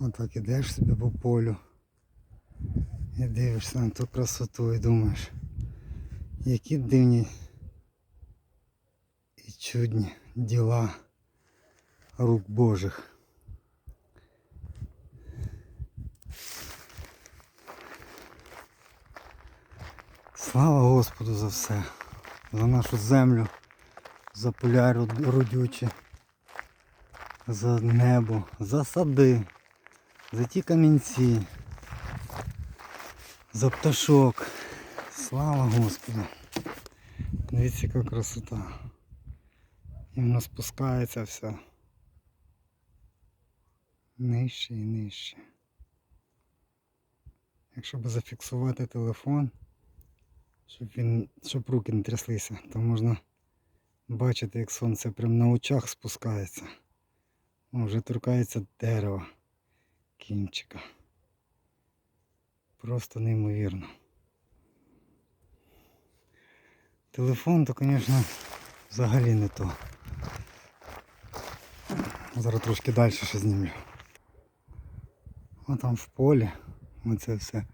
Отак ідеш собі по полю. І дивишся на ту красоту і думаєш, які дивні і чудні діла рук Божих. Слава Господу за все, за нашу землю, за поля родючі, за небо, за сади, за ті камінці, за пташок. Слава Господу. Дивіться, яка красота. І воно спускається все. Нижче і нижче. Якщо б зафіксувати телефон, щоб він, щоб руки не тряслися, то можна бачити, як сонце прямо на очах спускається. О, вже торкається дерева кінчика. Просто неймовірно. Телефон, то, звісно, взагалі не то. Зараз трошки далі ще знімлю. А там в полі оце все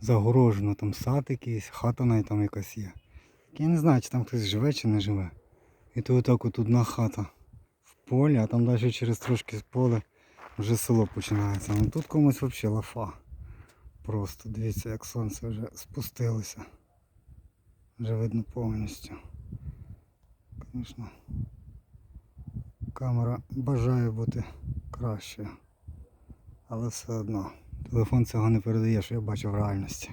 загорожено, там сад якийсь, хата навіть там якась є. Я не знаю, чи там хтось живе чи не живе. І то отак от одна хата в полі, а там далі через трошки з поле вже село починається. Ну тут комусь взагалі лафа. Просто дивіться, як сонце вже спустилося. Вже видно повністю. Звісно, камера бажає бути кращою. Але все одно. Телефон цього не передає, що я бачу в реальності.